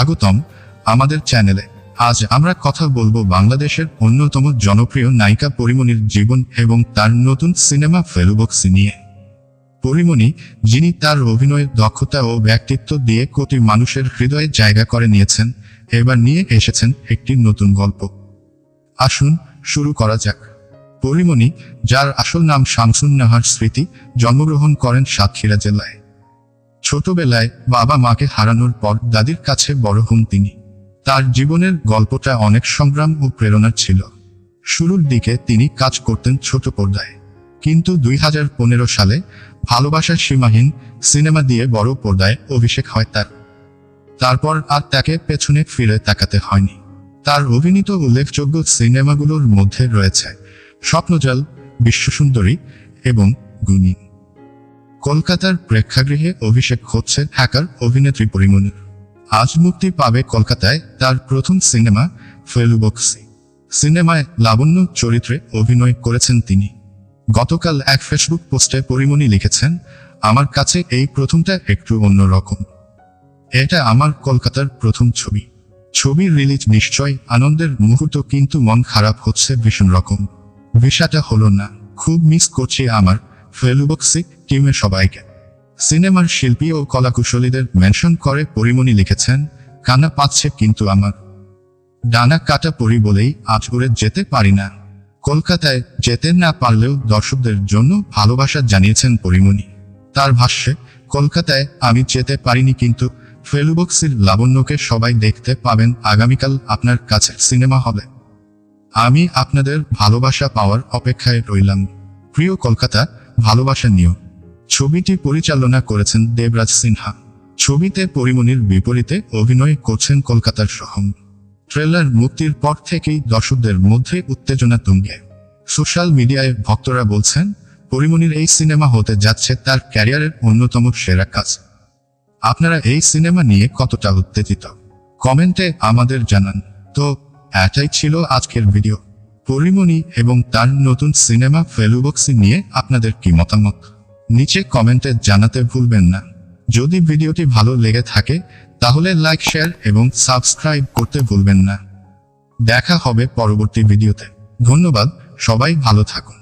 স্বাগতম আমাদের চ্যানেলে। আজ আমরা কথা বলব বাংলাদেশের অন্যতম জনপ্রিয় নায়িকা পরিমণির জীবন এবং তার নতুন সিনেমা ফেলুবক্সি নিয়ে। পরিমণি, যিনি তার অভিনয়ের দক্ষতা ও ব্যক্তিত্ব দিয়ে কোটি মানুষের হৃদয়ে জায়গা করে নিয়েছেন, এবার নিয়ে এসেছেন একটি নতুন গল্প। আসুন শুরু করা যাক। পরিমণি, যার আসল নাম শামসুন নাহার স্মৃতি, জন্মগ্রহণ করেন সাতক্ষীরা জেলায়। ছোটবেলায় বাবা মাকে হারানোর পর দাদির কাছে বড় হন তিনি। তার জীবনের গল্পটা অনেক সংগ্রাম ও প্রেরণার ছিল। শুরুর দিকে তিনি কাজ করতেন ছোট পর্দায়। কিন্তু দুই হাজার পনেরো সালে ভালোবাসার সীমাহীন সিনেমা দিয়ে বড় পর্দায় অভিষেক হয় তার। তারপর আর তাকে পেছনে ফিরে তাকাতে হয়নি। তার অভিনীত উল্লেখযোগ্য সিনেমাগুলোর মধ্যে রয়েছে স্বপ্নজাল, বিশ্বসুন্দরী এবং গুণী। কলকাতার প্রেক্ষাগৃহে অভিষেক হচ্ছে ঢাকার অভিনেত্রী পরিমণির আজ মুক্তি পাবে কলকাতায় তার প্রথম সিনেমা ফেলুবক্সি। সিনেমায় লাবণ্য চরিত্রে অভিনয় করেছেন তিনি। গতকাল এক ফেসবুক পোস্টে পরিমণি লিখেছেন, আমার কাছে এই প্রথমটা একটু অন্যরকম। এটা আমার কলকাতার প্রথম ছবি। ছবির রিলিজ নিশ্চয় আনন্দের মুহূর্ত, কিন্তু মন খারাপ হচ্ছে ভীষণ রকম। বিষয়টা হলো না। খুব মিস করছি আমার ফেলুবক্সি টিমের সবাইকে। সিনেমার শিল্পী ও কলাকুশলীদের মেনশন করে পরিমণি লিখেছেন, কানা পাচ্ছে কিন্তু আমার। ডানা কাটা পরি বলেই আজ উড়ে যেতে পারি না। কলকাতায় যেতে না পারলেও দর্শকদের জন্য ভালোবাসা জানিয়েছেন পরিমণি। তার ভাষ্যে, কলকাতায় আমি যেতে পারিনি কিন্তু ফেলুবক্সির লাবণ্যকে সবাই দেখতে পাবেন আগামীকাল আপনার কাছে সিনেমা হলে। আমি আপনাদের ভালোবাসা পাওয়ার অপেক্ষায় রইলাম। প্রিয় কলকাতা ভালোবাসা নিও। ছবিটি পরিচালনা করেছেন দেবরাজ সিনহা। ছবিতে পরিমণির বিপরীতে অভিনয় করছেন কলকাতার সহম। ট্রেলার মুক্তির পর থেকেই দর্শকদের মধ্যে উত্তেজনা তুঙ্গে। সোশ্যাল মিডিয়ায় ভক্তরা বলছেন পরিমণির এই সিনেমা হতে যাচ্ছে তার ক্যারিয়ারের অন্যতম সেরা কাজ। আপনারা এই সিনেমা নিয়ে কতটা উত্তেজিত? কমেন্টে আমাদের জানান। তো, এটাই ছিল আজকের ভিডিও। পরিমণি এবং তার নতুন সিনেমা ফেলুবক্সি নিয়ে আপনাদের কি মতামত? নিচে কমেন্টে জানাতে ভুলবেন না। যদি ভিডিওটি ভালো লেগে থাকে, তাহলে লাইক, শেয়ার এবং সাবস্ক্রাইব করতে ভুলবেন না। দেখা হবে পরবর্তী ভিডিওতে। ধন্যবাদ, সবাই ভালো থাকুন।